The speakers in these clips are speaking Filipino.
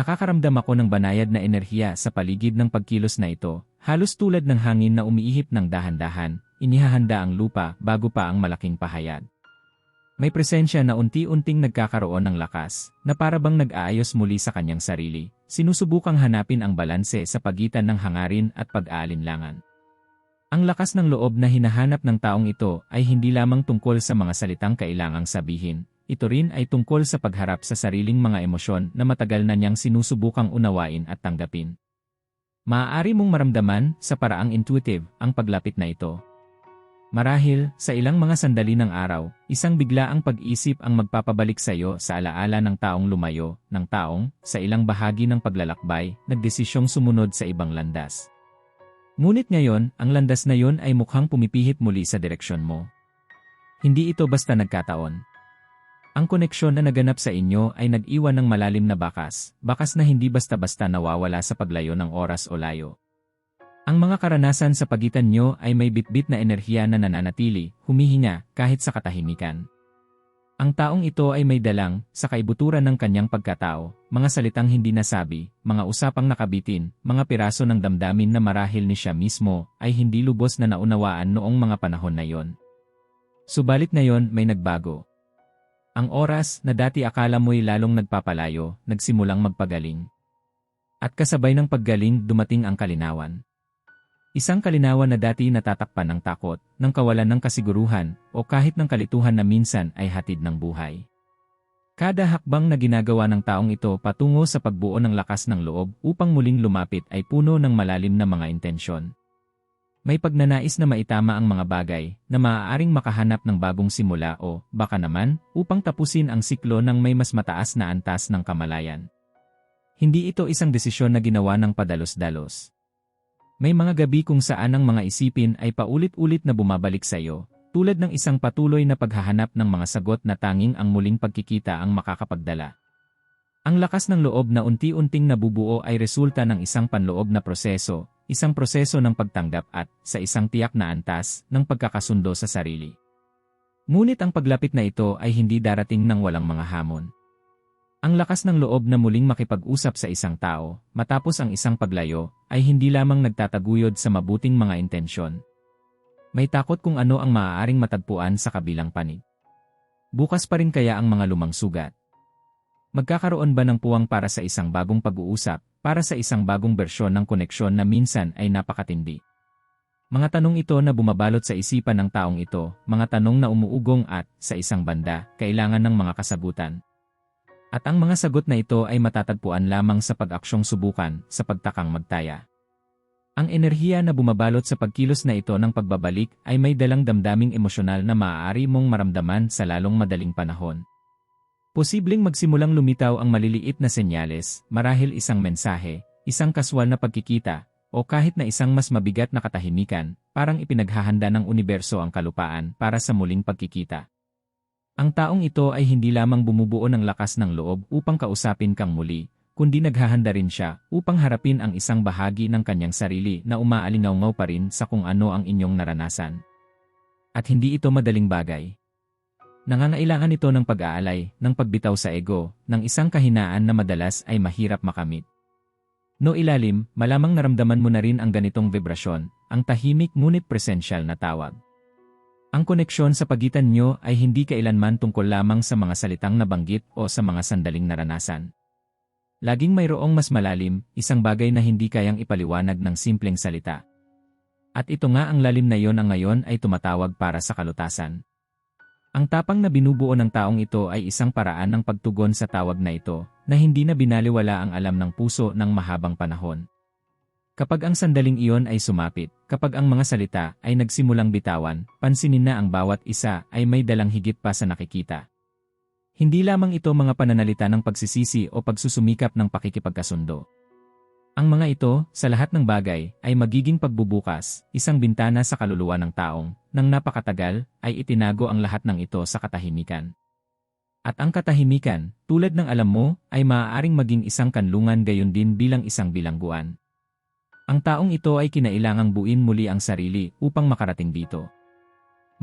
Nakakaramdam ako ng banayad na enerhiya sa paligid ng pagkilos na ito, halos tulad ng hangin na umiihip ng dahan-dahan, inihahanda ang lupa bago pa ang malaking pahayag. May presensya na unti-unting nagkakaroon ng lakas, na parabang nag-aayos muli sa kanyang sarili, sinusubukang hanapin ang balanse sa pagitan ng hangarin at pag-aalinlangan. Ang lakas ng loob na hinahanap ng taong ito ay hindi lamang tungkol sa mga salitang kailangang sabihin, ito rin ay tungkol sa pagharap sa sariling mga emosyon na matagal na niyang sinusubukang unawain at tanggapin. Maaari mong maramdaman, sa paraang intuitive, ang paglapit na ito. Marahil, sa ilang mga sandali ng araw, isang biglaang pag-isip ang magpapabalik sa iyo sa alaala ng taong lumayo, ng taong, sa ilang bahagi ng paglalakbay, nagdesisyong sumunod sa ibang landas. Ngunit ngayon, ang landas na yon ay mukhang pumipihit muli sa direksyon mo. Hindi ito basta nagkataon. Ang koneksyon na naganap sa inyo ay nag-iwan ng malalim na bakas, bakas na hindi basta-basta nawawala sa paglayo ng oras o layo. Ang mga karanasan sa pagitan nyo ay may bitbit na enerhiya na nananatili, humihinga, kahit sa katahimikan. Ang taong ito ay may dalang, sa kaibuturan ng kanyang pagkatao, mga salitang hindi nasabi, mga usapang nakabitin, mga piraso ng damdamin na marahil ni siya mismo, ay hindi lubos na naunawaan noong mga panahon na yon. Subalit ngayon may nagbago. Ang oras na dati akala mo'y lalong nagpapalayo, nagsimulang magpagaling. At kasabay ng paggaling dumating ang kalinawan. Isang kalinawan na dati natatakpan ng takot, ng kawalan ng kasiguruhan, o kahit ng kalituhan na minsan ay hatid ng buhay. Kada hakbang na ginagawa ng taong ito patungo sa pagbuo ng lakas ng loob upang muling lumapit ay puno ng malalim na mga intensyon. May pagnanais na maitama ang mga bagay na maaaring makahanap ng bagong simula o, baka naman, upang tapusin ang siklo ng may mas mataas na antas ng kamalayan. Hindi ito isang desisyon na ginawa ng padalos-dalos. May mga gabi kung saan ang mga isipin ay paulit-ulit na bumabalik sa iyo, tulad ng isang patuloy na paghahanap ng mga sagot na tanging ang muling pagkikita ang makakapagdala. Ang lakas ng loob na unti-unting nabubuo ay resulta ng isang panloob na proseso, isang proseso ng pagtanggap at, sa isang tiyak na antas, ng pagkakasundo sa sarili. Ngunit ang paglapit na ito ay hindi darating ng walang mga hamon. Ang lakas ng loob na muling makipag-usap sa isang tao, matapos ang isang paglayo, ay hindi lamang nagtataguyod sa mabuting mga intensyon. May takot kung ano ang maaaring matagpuan sa kabilang panig. Bukas pa rin kaya ang mga lumang sugat. Magkakaroon ba ng puwang para sa isang bagong pag-uusap, para sa isang bagong bersyon ng koneksyon na minsan ay napakatindi. Mga tanong ito na bumabalot sa isipan ng taong ito, mga tanong na umuugong at, sa isang banda, kailangan ng mga kasagutan. At ang mga sagot na ito ay matatagpuan lamang sa pag-aksyong subukan, sa pagtakang magtaya. Ang enerhiya na bumabalot sa pagkilos na ito ng pagbabalik ay may dalang damdaming emosyonal na maaari mong maramdaman sa lalong madaling panahon. Posibleng magsimulang lumitaw ang maliliit na senyales, marahil isang mensahe, isang kaswal na pagkikita, o kahit na isang mas mabigat na katahimikan, parang ipinaghahanda ng universo ang kalupaan para sa muling pagkikita. Ang taong ito ay hindi lamang bumubuo ng lakas ng loob upang kausapin kang muli, kundi naghahanda rin siya upang harapin ang isang bahagi ng kanyang sarili na umaalingaw pa rin sa kung ano ang inyong naranasan. At hindi ito madaling bagay. Nangangailangan ito ng pag-aalay, ng pagbitaw sa ego, ng isang kahinaan na madalas ay mahirap makamit. No ilalim, malamang naramdaman mo na rin ang ganitong vibrasyon, ang tahimik ngunit presensyal na tawag. Ang koneksyon sa pagitan nyo ay hindi kailanman tungkol lamang sa mga salitang nabanggit o sa mga sandaling naranasan. Laging mayroong mas malalim, isang bagay na hindi kayang ipaliwanag ng simpleng salita. At ito nga ang lalim na yon ang ngayon ay tumatawag para sa kalutasan. Ang tapang na binubuo ng taong ito ay isang paraan ng pagtugon sa tawag na ito, na hindi na binaliwala ang alam ng puso ng mahabang panahon. Kapag ang sandaling iyon ay sumapit, kapag ang mga salita ay nagsimulang bitawan, pansinin na ang bawat isa ay may dalang higit pa sa nakikita. Hindi lamang ito mga pananalita ng pagsisisi o pagsusumikap ng pakikipagkasundo. Ang mga ito, sa lahat ng bagay, ay magiging pagbubukas, isang bintana sa kaluluwa ng taong, nang napakatagal, ay itinago ang lahat ng ito sa katahimikan. At ang katahimikan, tulad ng alam mo, ay maaaring maging isang kanlungan gayon din bilang isang bilangguan. Ang taong ito ay kinailangang buin muli ang sarili upang makarating dito.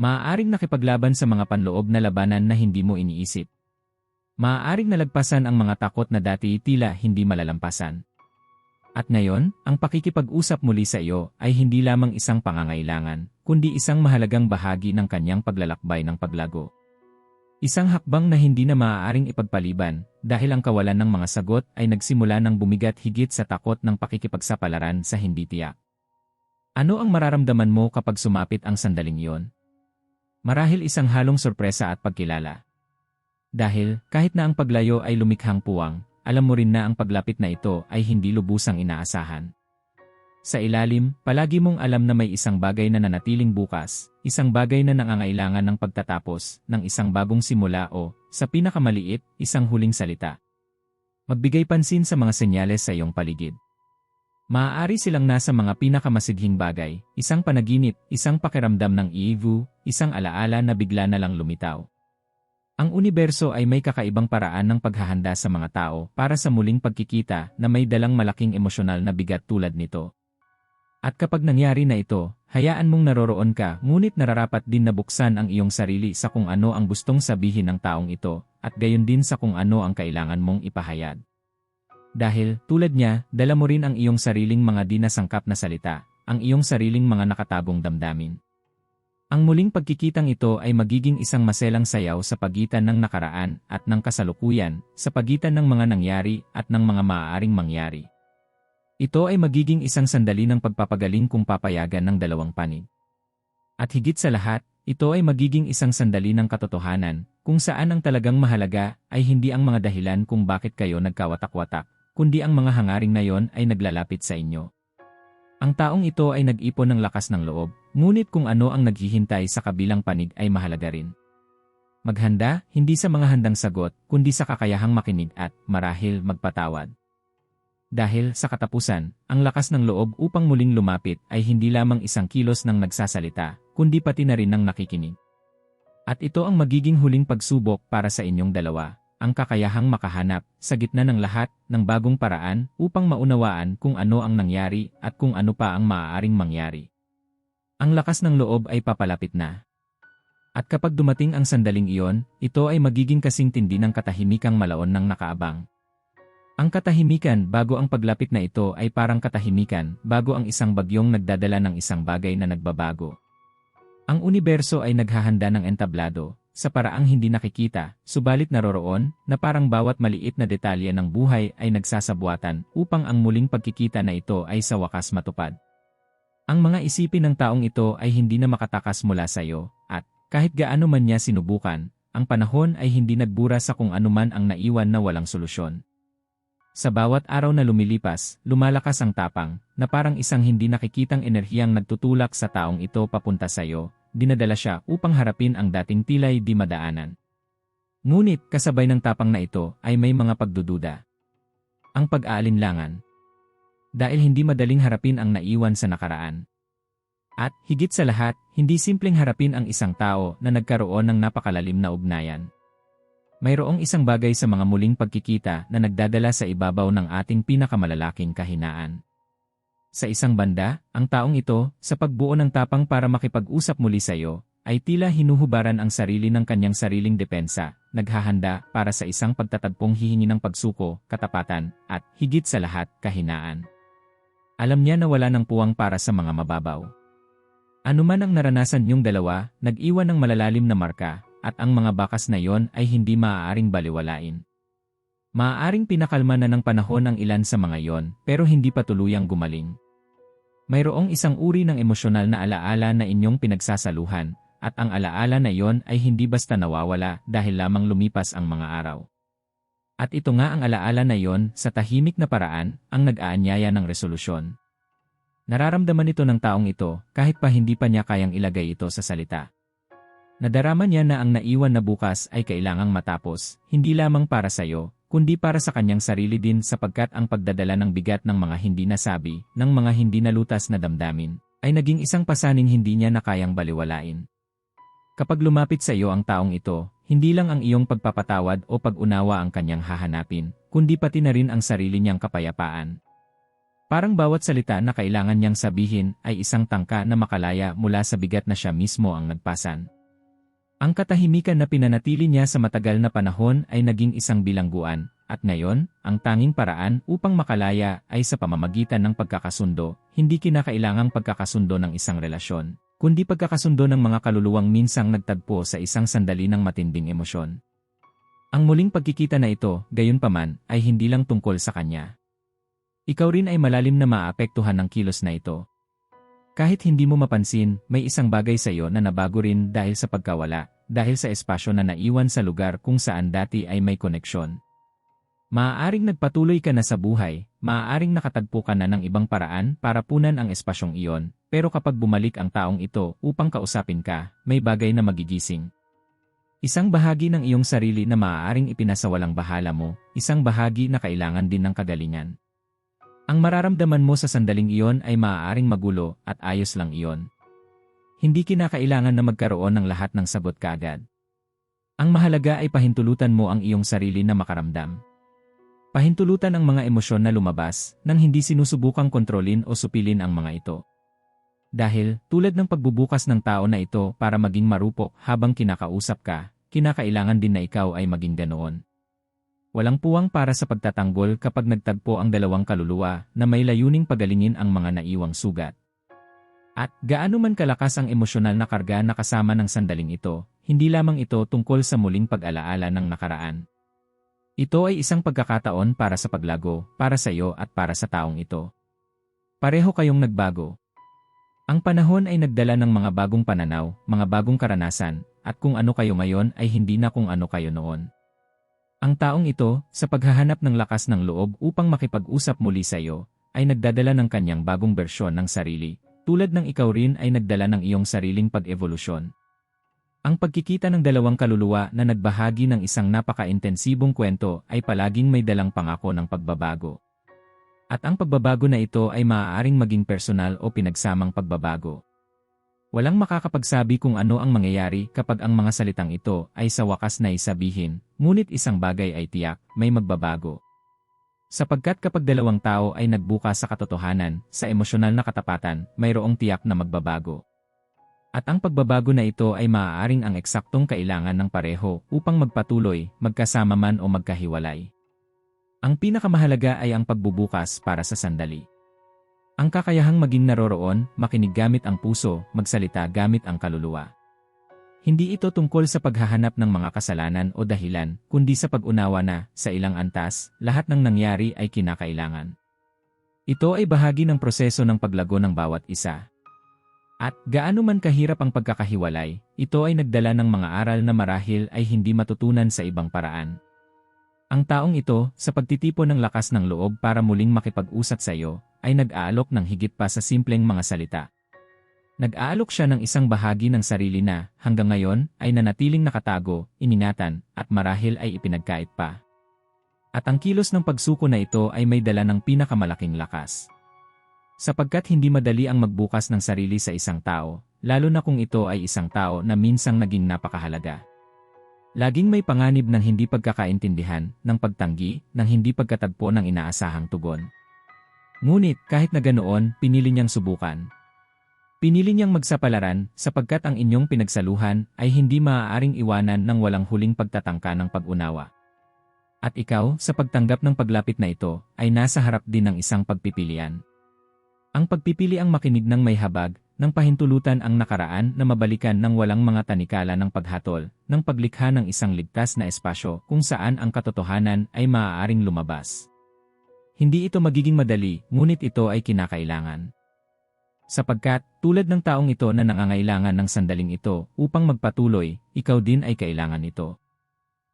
Maaaring nakipaglaban sa mga panloob na labanan na hindi mo iniisip. Maaaring nalagpasan ang mga takot na dati tila hindi malalampasan. At ngayon, ang pakikipag-usap muli sa iyo ay hindi lamang isang pangangailangan, kundi isang mahalagang bahagi ng kanyang paglalakbay ng paglago. Isang hakbang na hindi na maaaring ipagpaliban dahil ang kawalan ng mga sagot ay nagsimula ng bumigat higit sa takot ng pakikipagsapalaran sa hindi tiyak. Ano ang mararamdaman mo kapag sumapit ang sandaling iyon? Marahil isang halong sorpresa at pagkilala. Dahil, kahit na ang paglayo ay lumikhang puwang, alam mo rin na ang paglapit na ito ay hindi lubusang inaasahan. Sa ilalim, palagi mong alam na may isang bagay na nanatiling bukas, isang bagay na nangangailangan ng pagtatapos, ng isang bagong simula o, sa pinakamaliit, isang huling salita. Magbigay pansin sa mga senyales sa iyong paligid. Maaari silang nasa mga pinakamasidhing bagay, isang panaginip, isang pakiramdam ng iivu, isang alaala na bigla na lang lumitaw. Ang universo ay may kakaibang paraan ng paghahanda sa mga tao para sa muling pagkikita na may dalang malaking emosyonal na bigat tulad nito. At kapag nangyari na ito, hayaan mong naroroon ka ngunit nararapat din na buksan ang iyong sarili sa kung ano ang gustong sabihin ng taong ito, at gayon din sa kung ano ang kailangan mong ipahayag. Dahil, tulad niya, dala mo rin ang iyong sariling mga di nasangkap na salita, ang iyong sariling mga nakatabong damdamin. Ang muling pagkikitang ito ay magiging isang maselang sayaw sa pagitan ng nakaraan at ng kasalukuyan, sa pagitan ng mga nangyari at ng mga maaaring mangyari. Ito ay magiging isang sandali ng pagpapagaling kung papayagan ng dalawang panig. At higit sa lahat, ito ay magiging isang sandali ng katotohanan, kung saan ang talagang mahalaga ay hindi ang mga dahilan kung bakit kayo nagkawatak-watak, kundi ang mga hangaring na yon ay naglalapit sa inyo. Ang taong ito ay nag-ipon ng lakas ng loob, ngunit kung ano ang naghihintay sa kabilang panig ay mahalaga rin. Maghanda, hindi sa mga handang sagot, kundi sa kakayahang makinig at, marahil, magpatawad. Dahil sa katapusan, ang lakas ng loob upang muling lumapit ay hindi lamang isang kilos ng nagsasalita, kundi pati na rin ng nakikinig. At ito ang magiging huling pagsubok para sa inyong dalawa, ang kakayahang makahanap sa gitna ng lahat ng bagong paraan upang maunawaan kung ano ang nangyari at kung ano pa ang maaaring mangyari. Ang lakas ng loob ay papalapit na. At kapag dumating ang sandaling iyon, ito ay magiging kasing tindi ng katahimikang malaon ng nakaabang, ang katahimikan bago ang paglapit na ito ay parang katahimikan bago ang isang bagyong nagdadala ng isang bagay na nagbabago. Ang universo ay naghahanda ng entablado, sa paraang hindi nakikita, subalit naroroon, na parang bawat maliit na detalye ng buhay ay nagsasabuatan upang ang muling pagkikita na ito ay sa wakas matupad. Ang mga isipin ng taong ito ay hindi na makatakas mula sa iyo, at kahit gaano man niya sinubukan, ang panahon ay hindi nagbura sa kung anuman ang naiwan na walang solusyon. Sa bawat araw na lumilipas, lumalakas ang tapang, na parang isang hindi nakikitang enerhiyang nagtutulak sa taong ito papunta sa iyo, dinadala siya upang harapin ang dating tilay di madaanan. Ngunit kasabay ng tapang na ito ay may mga pagdududa. Ang pag-aalinlangan. Dahil hindi madaling harapin ang naiwan sa nakaraan. At, higit sa lahat, hindi simpleng harapin ang isang tao na nagkaroon ng napakalalim na ugnayan. Mayroong isang bagay sa mga muling pagkikita na nagdadala sa ibabaw ng ating pinakamalalaking kahinaan. Sa isang banda, ang taong ito, sa pagbuo ng tapang para makipag-usap muli sa iyo, ay tila hinuhubaran ang sarili ng kanyang sariling depensa, naghahanda para sa isang pagtatagpong hihingi ng pagsuko, katapatan, at, higit sa lahat, kahinaan. Alam niya na wala ng puwang para sa mga mababaw. Ano man ang naranasan niyong dalawa, nag-iwan ng malalalim na marka, at ang mga bakas na yon ay hindi maaaring baliwalain. Maaaring pinakalma na ng panahon ang ilan sa mga yon, pero hindi pa tuluyang gumaling. Mayroong isang uri ng emosyonal na alaala na inyong pinagsasaluhan, at ang alaala na yon ay hindi basta nawawala dahil lamang lumipas ang mga araw. At ito nga ang alaala na yon sa tahimik na paraan ang nag-aanyaya ng resolusyon. Nararamdaman ito ng taong ito kahit pa hindi pa niya kayang ilagay ito sa salita. Nadarama niya na ang naiwan na bukas ay kailangang matapos, hindi lamang para sa iyo, kundi para sa kanyang sarili din sapagkat ang pagdadala ng bigat ng mga hindi nasabi, ng mga hindi nalutas na damdamin, ay naging isang pasaning hindi niya na kayang baliwalain. Kapag lumapit sa iyo ang taong ito, hindi lang ang iyong pagpapatawad o pag-unawa ang kanyang hahanapin, kundi pati na rin ang sarili niyang kapayapaan. Parang bawat salita na kailangan niyang sabihin ay isang tangka na makalaya mula sa bigat na siya mismo ang nagpasan. Ang katahimikan na pinanatili niya sa matagal na panahon ay naging isang bilangguan, at ngayon, ang tanging paraan upang makalaya ay sa pamamagitan ng pagkakasundo, hindi kinakailangang pagkakasundo ng isang relasyon, kundi pagkakasundo ng mga kaluluwang minsang nagtagpo sa isang sandali ng matinding emosyon. Ang muling pagkikita na ito, gayunpaman, ay hindi lang tungkol sa kanya. Ikaw rin ay malalim na maapektuhan ng kilos na ito, kahit hindi mo mapansin, may isang bagay sa iyo na nabago rin dahil sa pagkawala, dahil sa espasyo na naiwan sa lugar kung saan dati ay may koneksyon. Maaaring nagpatuloy ka na sa buhay, maaaring nakatagpo ka na ng ibang paraan para punan ang espasyong iyon, pero kapag bumalik ang taong ito upang kausapin ka, may bagay na magigising. Isang bahagi ng iyong sarili na maaaring ipinasawalang bahala mo, isang bahagi na kailangan din ng kagalingan. Ang mararamdaman mo sa sandaling iyon ay maaaring magulo at ayos lang iyon. Hindi kinakailangan na magkaroon ng lahat ng sagot kaagad. Ang mahalaga ay pahintulutan mo ang iyong sarili na makaramdam. Pahintulutan ang mga emosyon na lumabas nang hindi sinusubukang kontrolin o supilin ang mga ito. Dahil, tulad ng pagbubukas ng tao na ito para maging marupok habang kinakausap ka, kinakailangan din na ikaw ay maging ganoon. Walang puwang para sa pagtatanggol kapag nagtagpo ang dalawang kaluluwa na may layuning pagalingin ang mga naiwang sugat. At gaano man kalakas ang emosyonal na karga na kasama ng sandaling ito, hindi lamang ito tungkol sa muling pag-alaala ng nakaraan. Ito ay isang pagkakataon para sa paglago, para sa iyo at para sa taong ito. Pareho kayong nagbago. Ang panahon ay nagdala ng mga bagong pananaw, mga bagong karanasan, at kung ano kayo ngayon ay hindi na kung ano kayo noon. Ang taong ito, sa paghahanap ng lakas ng loob upang makipag-usap muli sa iyo, ay nagdadala ng kanyang bagong bersyon ng sarili, tulad ng ikaw rin ay nagdala ng iyong sariling pag-evolusyon. Ang pagkikita ng dalawang kaluluwa na nagbahagi ng isang napaka-intensibong kwento ay palaging may dalang pangako ng pagbabago. At ang pagbabago na ito ay maaaring maging personal o pinagsamang pagbabago. Walang makakapagsabi kung ano ang mangyayari kapag ang mga salitang ito ay sa wakas na isabihin, ngunit isang bagay ay tiyak, may magbabago. Sapagkat kapag dalawang tao ay nagbuka sa katotohanan, sa emosyonal na katapatan, mayroong tiyak na magbabago. At ang pagbabago na ito ay maaaring ang eksaktong kailangan ng pareho upang magpatuloy, magkasama man o magkahiwalay. Ang pinakamahalaga ay ang pagbubukas para sa sandali. Ang kakayahang maging naroroon, makinig gamit ang puso, magsalita gamit ang kaluluwa. Hindi ito tungkol sa paghahanap ng mga kasalanan o dahilan, kundi sa pag-unawa na, sa ilang antas, lahat ng nangyari ay kinakailangan. Ito ay bahagi ng proseso ng paglago ng bawat isa. At gaano man kahirap ang pagkakahiwalay, ito ay nagdala ng mga aral na marahil ay hindi matutunan sa ibang paraan. Ang taong ito, sa pagtitipo ng lakas ng loob para muling makipag-usat sa iyo, ay nag-aalok ng higit pa sa simpleng mga salita. Nag-aalok siya ng isang bahagi ng sarili na, hanggang ngayon, ay nanatiling nakatago, ininatan, at marahil ay ipinagkait pa. At ang kilos ng pagsuko na ito ay may dala ng pinakamalaking lakas. Sapagkat hindi madali ang magbukas ng sarili sa isang tao, lalo na kung ito ay isang tao na minsang naging napakahalaga. Laging may panganib ng hindi pagkakaintindihan, ng pagtanggi, ng hindi pagkatagpo ng inaasahang tugon. Ngunit kahit na ganoon, pinili niyang subukan. Pinili niyang magsapalaran sapagkat ang inyong pinagsaluhan ay hindi maaaring iwanan ng walang huling pagtatangka ng pag-unawa. At ikaw, sa pagtanggap ng paglapit na ito, ay nasa harap din ng isang pagpipilian. Ang pagpipili ang makinig ng may habag, ng pahintulutan ang nakaraan na mabalikan ng walang mga tanikala ng paghatol, ng paglikha ng isang ligtas na espasyo kung saan ang katotohanan ay maaaring lumabas. Hindi ito magiging madali, ngunit ito ay kinakailangan. Sapagkat, tulad ng taong ito na nangangailangan ng sandaling ito upang magpatuloy, ikaw din ay kailangan ito.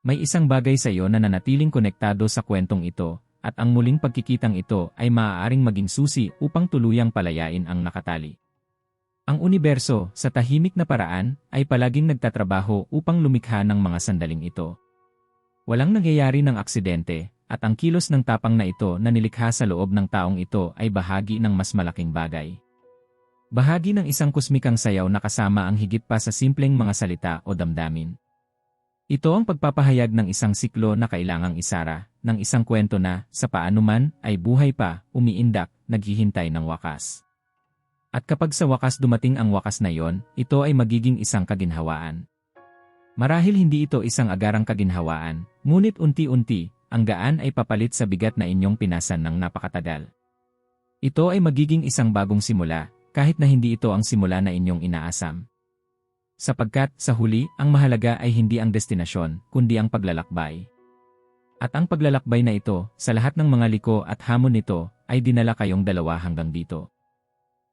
May isang bagay sa iyo na nanatiling konektado sa kwentong ito, at ang muling pagkikitang ito ay maaaring maging susi upang tuluyang palayain ang nakatali. Ang universo, sa tahimik na paraan, ay palaging nagtatrabaho upang lumikha ng mga sandaling ito. Walang nangyayari ng aksidente, at ang kilos ng tapang na ito na nilikha sa loob ng taong ito ay bahagi ng mas malaking bagay. Bahagi ng isang kusmikang sayaw na kasama ang higit pa sa simpleng mga salita o damdamin. Ito ang pagpapahayag ng isang siklo na kailangang isara, ng isang kwento na, sa paanuman, ay buhay pa, umiindak, naghihintay ng wakas. At kapag sa wakas dumating ang wakas na yon, ito ay magiging isang kaginhawaan. Marahil hindi ito isang agarang kaginhawaan, ngunit unti-unti, ang gaan ay papalit sa bigat na inyong pinasan ng napakatagal. Ito ay magiging isang bagong simula, kahit na hindi ito ang simula na inyong inaasam. Sapagkat, sa huli, ang mahalaga ay hindi ang destinasyon, kundi ang paglalakbay. At ang paglalakbay na ito, sa lahat ng mga liko at hamon nito, ay dinala kayong dalawa hanggang dito.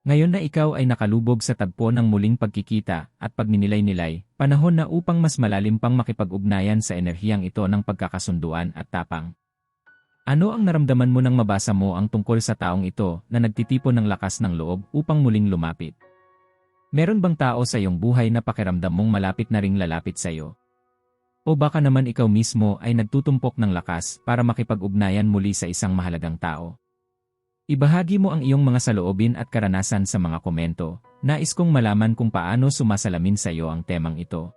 Ngayon na ikaw ay nakalubog sa tagpo ng muling pagkikita at pagninilay-nilay, panahon na upang mas malalim pang makipag-ugnayan sa enerhiyang ito ng pagkakasunduan at tapang. Ano ang naramdaman mo nang mabasa mo ang tungkol sa taong ito na nagtitipon ng lakas ng loob upang muling lumapit? Meron bang tao sa iyong buhay na pakiramdam mong malapit na ring lalapit sa iyo? O baka naman ikaw mismo ay nagtutumpok ng lakas para makipag-ugnayan muli sa isang mahalagang tao? Ibahagi mo ang iyong mga saloobin at karanasan sa mga komento. Nais kong malaman kung paano sumasalamin sa iyo ang temang ito.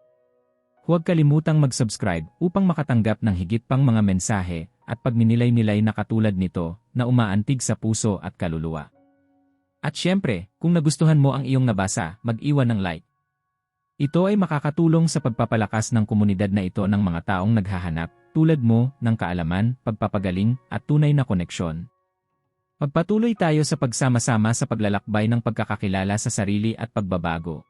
Huwag kalimutang mag-subscribe upang makatanggap ng higit pang mga mensahe at pagninilay-nilay na katulad nito na umaantig sa puso at kaluluwa. At syempre, kung nagustuhan mo ang iyong nabasa, mag-iwan ng like. Ito ay makakatulong sa pagpapalakas ng komunidad na ito ng mga taong naghahanap, tulad mo, ng kaalaman, pagpapagaling, at tunay na koneksyon. Pagpatuloy tayo sa pagsama-sama sa paglalakbay ng pagkakakilala sa sarili at pagbabago.